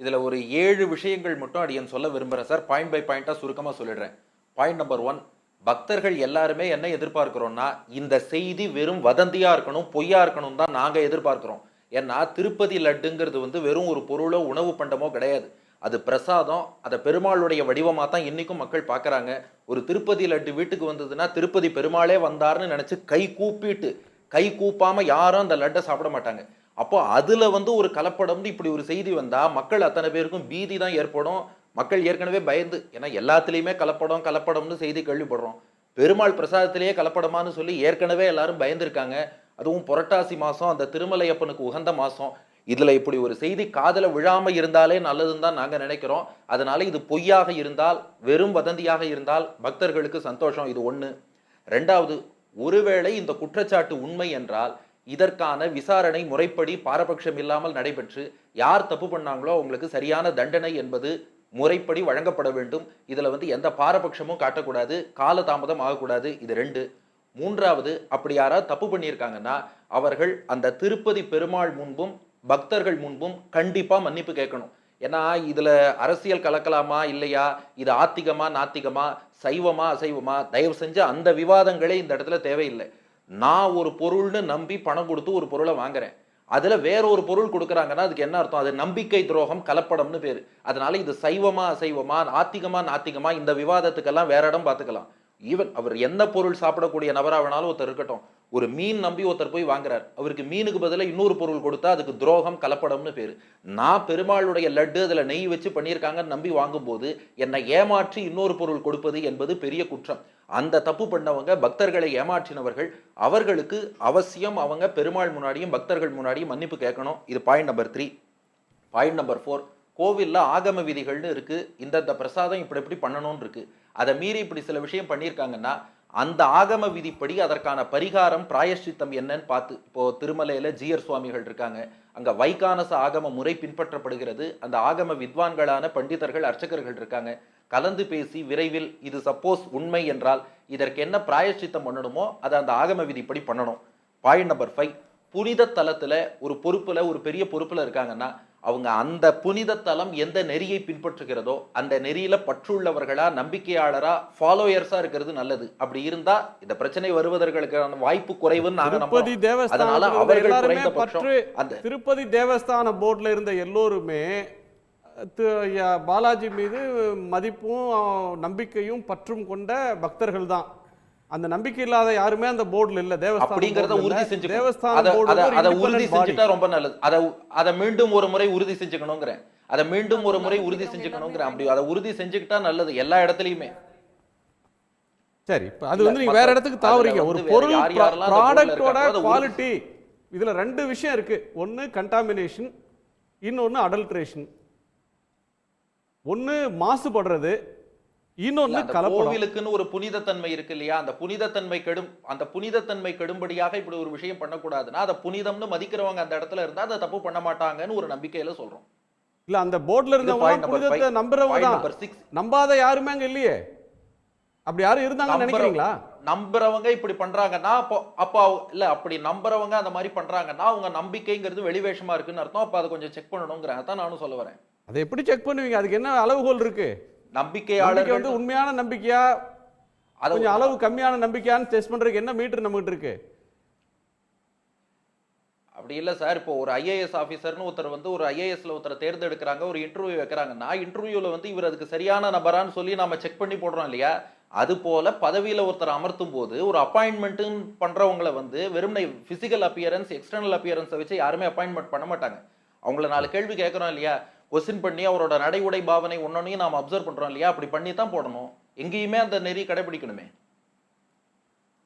இதில் ஒரு ஏழு விஷயங்கள் மட்டும் அடியன் சொல்ல விரும்புகிறேன் சார். பாயிண்ட் பை பாயிண்ட்டாக சுருக்கமாக சொல்லிடுறேன். பாயிண்ட் நம்பர் ஒன் பக்தர்கள் எல்லாருமே என்ன எதிர்பார்க்கிறோம்னா இந்த செய்தி வெறும் வதந்தியாக இருக்கணும் பொய்யா இருக்கணும் தான் நாங்கள் எதிர்பார்க்குறோம். ஏன்னா திருப்பதி லட்டுங்கிறது வந்து வெறும் ஒரு பொருளோ உணவு பண்டமோ கிடையாது. அது பிரசாதம் அதை பெருமாளுடைய வடிவமாக தான் இன்றைக்கும் மக்கள் பார்க்குறாங்க ஒரு திருப்பதி லட்டு வீட்டுக்கு வந்ததுன்னா திருப்பதி பெருமாளே வந்தாருன்னு நினச்சி கை கூப்பிட்டு கை கூப்பாமல் யாரும் அந்த லட்டை சாப்பிட மாட்டாங்க. அப்போ அதுல வந்து ஒரு கலப்படம்னு இப்படி ஒரு செய்தி வந்தா மக்கள் அத்தனை பேருக்கும் பீதி தான் ஏற்படும். மக்கள் ஏற்கனவே பயந்து ஏன்னா எல்லாத்துலேயுமே கலப்படம் கலப்படம்னு செய்தி கேள்விப்படுறோம். பெருமாள் பிரசாதத்திலேயே கலப்படமான்னு சொல்லி ஏற்கனவே எல்லாரும் பயந்துருக்காங்க. அதுவும் புரட்டாசி மாதம் அந்த திருமலையப்பனுக்கு உகந்த மாதம் இதில் இப்படி ஒரு செய்தி காதுல விழாமல் இருந்தாலே நல்லதுன்னு தான் நாங்கள் நினைக்கிறோம். அதனால இது பொய்யாக இருந்தால் வெறும் வதந்தியாக இருந்தால் பக்தர்களுக்கு சந்தோஷம் இது ஒன்று ரெண்டாவது ஒருவேளை இந்த குற்றச்சாட்டு உண்மை என்றால் இதற்கான விசாரணை முறைப்படி பாரபட்சம் இல்லாமல் நடைபெற்று யார் தப்பு பண்ணாங்களோ அவங்களுக்கு சரியான தண்டனை என்பது முறைப்படி வழங்கப்பட வேண்டும். இதில் வந்து எந்த பாரபட்சமும் காட்டக்கூடாது. காலதாமதம் ஆகக்கூடாது. இது ரெண்டு. மூன்றாவது அப்படி யாராவது தப்பு பண்ணியிருக்காங்கன்னா அவர்கள் அந்த திருப்பதி பெருமாள் முன்பும் பக்தர்கள் முன்பும் கண்டிப்பாக மன்னிப்பு கேட்கணும். ஏன்னா இதில் அரசியல் கலக்கலாமா இல்லையா? இது ஆத்திகமா நாத்திகமா சைவமா அசைவமா? தயவு செஞ்சு அந்த விவாதங்களே இந்த இடத்துல தேவையில்லை. நான் ஒரு பொருள்னு நம்பி பணம் கொடுத்து ஒரு பொருளை வாங்குறேன். அதில் வேற ஒரு பொருள் கொடுக்குறாங்கன்னா அதுக்கு என்ன அர்த்தம்? அது நம்பிக்கை துரோகம் கலப்படம்னு பேர். அதனால இது சைவமா அசைவமா ஆத்திகமா நாத்திகமா இந்த விவாதத்துக்கெல்லாம் வேற இடம் பார்த்துக்கலாம். ஈவன் அவர் எந்த பொருள் சாப்பிடக்கூடிய நபரா வேணாலும் ஒருத்தர் இருக்கட்டும். ஒரு மீன் நம்பி ஒருத்தர் போய் வாங்குறார். அவருக்கு மீனுக்கு பதிலாக இன்னொரு பொருள் கொடுத்தா அதுக்கு துரோகம் கலப்படம்னு பேர். நான் பெருமாளுடைய லட்டு அதில் நெய் வச்சு பண்ணியிருக்காங்கன்னு நம்பி வாங்கும்போது என்னை ஏமாற்றி இன்னொரு பொருள் கொடுப்பது என்பது பெரிய குற்றம். அந்த தப்பு பண்ணவங்க பக்தர்களை ஏமாற்றினவர்கள் அவர்களுக்கு அவசியம் அவங்க பெருமாள் முன்னாடியும் பக்தர்கள் முன்னாடியும் மன்னிப்பு கேட்கணும். இது point number three point number four கோவில்ல ஆகம விதிகள்னு இருக்குது இந்தந்த பிரசாதம் இப்படி இப்படி பண்ணணும்னு இருக்குது அதை மீறி இப்படி சில விஷயம் பண்ணியிருக்காங்கன்னா அந்த ஆகம விதிப்படி அதற்கான பரிகாரம் பிராயஷ்சித்தம் என்னன்னு பார்த்து இப்போது திருமலையில் ஜீயர் சுவாமிகள் இருக்காங்க. அங்கே வைகானச ஆகம முறை பின்பற்றப்படுகிறது. அந்த ஆகம வித்வான்களான பண்டிதர்கள் அர்ச்சகர்கள் இருக்காங்க. கலந்து பேசி விரைவில் இது சப்போஸ் உண்மை என்றால் இதற்கு என்ன பிராயஷ்சித்தம் பண்ணணுமோ அதை அந்த ஆகம விதிப்படி பண்ணணும். பாயிண்ட் நம்பர் ஃபைவ் புனித தலத்தில் ஒரு பொறுப்பில் ஒரு பெரிய பொறுப்பில் இருக்காங்கன்னா அவங்க அந்த புனித தலம் எந்த நெறியை பின்பற்றுகிறதோ அந்த நெறியில பற்றுள்ளவர்களா நம்பிக்கையாளரா ஃபாலோயர்ஸா இருக்கிறது நல்லது. அப்படி இருந்தா இந்த பிரச்சனை வருவதற்கான வாய்ப்பு குறைவுன்னு நாங்க திருப்பதி தேவஸ்தானத்துல அவர்கள் பற்று அந்த திருப்பதி தேவஸ்தான போர்டில் இருந்த எல்லோருமே பாலாஜி மீது மதிப்பும் நம்பிக்கையும் பற்றும் கொண்ட பக்தர்கள் தான் அந்த நம்பிக்கை இல்லாத யாருமே அந்த போர்டில் இல்ல. தேவஸ்தான அப்படிங்கறத உறுதி இல்ல. செஞ்சுக்கணும். தேவஸ்தான அத உறுதி. செஞ்சுட்டா ரொம்ப நல்லது. அத அத மீண்டும் ஒரு முறை உறுதி செஞ்சுக்கணுங்கிறேன். அதை மீண்டும் ஒரு முறை உறுதி செஞ்சுக்கணுங்கிறேன். அப்படி அதை உறுதி செஞ்சுக்கிட்டா நல்லது எல்லா இடத்துலயுமே. சரி இப்ப அது வந்து நீங்க வேற இடத்துக்கு தாவறீங்க ஒரு பொருள் ப்ராடக்டோட குவாலிட்டி இதுல ரெண்டு விஷயம் இருக்கு. ஒன்னு கண்டாமினேஷன் இன்னொன்னு அடல்ட்ரேஷன் ஒன்னு மாசுபடுறது கலப்படம். கோவிலுக்குன்னு ஒரு புனிதத்தன்மை இருக்கு இல்லையா? அந்த புனிதத்தன்மை கெடும் அந்த புனிதத்தன்மை கெடும்படியாக இப்படி ஒரு விஷயம் பண்ணக்கூடாதுன்னா அதை புனிதம்னு மதிக்கிறவங்க அந்த இடத்துல இருந்தா அதை தப்பு பண்ண மாட்டாங்கன்னு ஒரு நம்பிக்கையில சொல்றோம். இல்ல அந்த போர்ட்ல இருந்தவங்க புனிதத்தை. நம்புறவங்க தான். நம்பாத யாருமே அங்க இல்லையே. அப்படி யாரும் இருந்தாங்கன்னு நம்புற- நினைக்கிறீங்களா? நம்புறவங்க இப்படி பண்றாங்கன்னா அப்போ அப்போ இல்ல அப்படி நம்புறவங்க அந்த மாதிரி பண்றாங்கன்னா அவங்க நம்பிக்கைங்கிறது வெளிவேஷமா இருக்குன்னு அர்த்தம். அப்ப அதை கொஞ்சம் செக் பண்ணணுங்கிறேன் அதான் நானும் சொல்ல வரேன். அதை எப்படி செக் பண்ணுவீங்க? அதுக்கு என்ன அளவுகோல் இருக்கு? நம்பிக்கை நம்பிக்கையாளர்கள் வந்து உண்மையான நம்பிக்கையா அதை கொஞ்சம் அளவு கம்மியான நம்பிக்கையான்னு டெஸ்ட் பண்றதுக்கு என்ன மீட்டர் நம்மகிட்ட இருக்கு? அப்படி இல்ல சார் இப்போ ஒரு ஐஏஎஸ் ஆபீசர்னு ஒருத்தர் வந்து ஒரு ஐஏஎஸ்ல ஒருத்தரை தேர்ந்தெடுக்கிறாங்க ஒரு இன்டர்வியூ வைக்கிறாங்கன்னா இன்டர்வியூல வந்து இவர் அதுக்கு சரியான நபரான்னு சொல்லி நாம செக் பண்ணி போடுறோம் இல்லையா? அது போல பதவியில ஒருத்தர் அமர்த்தும் போது ஒரு அப்பாயின்மெண்ட்டுன்னு பண்றவங்கள வந்து வெறும் பிசிக்கல் அப்பியரன்ஸ் எக்ஸ்டர்னல் அப்பியரன்ஸை வச்சு யாருமே அப்பாயின்மெண்ட் பண்ண மாட்டாங்க. அவங்கள நாலு கேள்வி கேட்கறோம் இல்லையா? கொஸ்டின் பண்ணி அவரோட நடை உடை பாவனை ஒன்னொன்னையும் நாம அப்சர்வ் பண்றோம் இல்லையா? அப்படி பண்ணி தான் போடணும். எங்கேயுமே அந்த நெறி கடைபிடிக்கணுமே.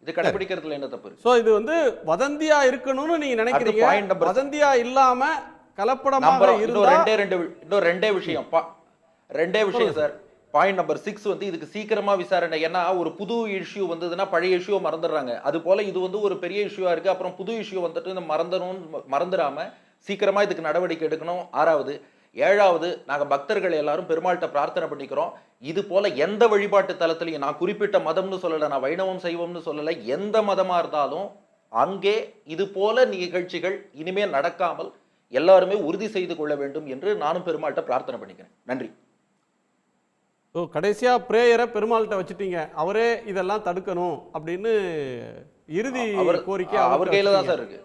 இது கடைபிடிக்கிறதுல என்ன தப்பு சோ இது வந்து வதந்தியா இருக்கணும்னு நீங்க நினைக்கிறீங்க. number- வதந்தியா இல்லாம கலப்படமாக இருந்தா ரெண்டே ரெண்டு இன்னும் ரெண்டே விஷயம். ரெண்டே விஷயம் சார் பாயிண்ட் நம்பர் சிக்ஸ் வந்து இதுக்கு சீக்கிரமா விசாரணை. ஏன்னா ஒரு புது இஷ்யூ வந்ததுன்னா பழைய இஷ்யூ மறந்துடுறாங்க. அது போல இது வந்து ஒரு பெரிய இஷ்யூவா இருக்கு. அப்புறம் புது இஷ்யூ வந்துட்டு மறந்துடும் மறந்துடாம சீக்கிரமாக இதுக்கு நடவடிக்கை எடுக்கணும். ஆறாவது ஏழாவது நாங்கள் பக்தர்கள் எல்லாரும் பெருமாள்கிட்ட பிரார்த்தனை பண்ணிக்கிறோம். இது போல எந்த வழிபாட்டு தலத்திலையும் நான் குறிப்பிட்ட மதம்னு சொல்லலை நான் வைணவம் செய்வோம்னு சொல்லலை எந்த மதமாக இருந்தாலும் அங்கே இது போல நிகழ்ச்சிகள் இனிமேல் நடக்காமல் எல்லாருமே உறுதி செய்து கொள்ள வேண்டும் என்று நானும் பெருமாள்கிட்ட பிரார்த்தனை பண்ணிக்கிறேன். நன்றி. ஸோ கடைசியாக ப்ரேயரை பெருமாள்கிட்ட வச்சுட்டீங்க. அவரே இதெல்லாம் தடுக்கணும் அப்படின்னு இறுதி கோரிக்கை அவர் கையில் தான் சார் இருக்குது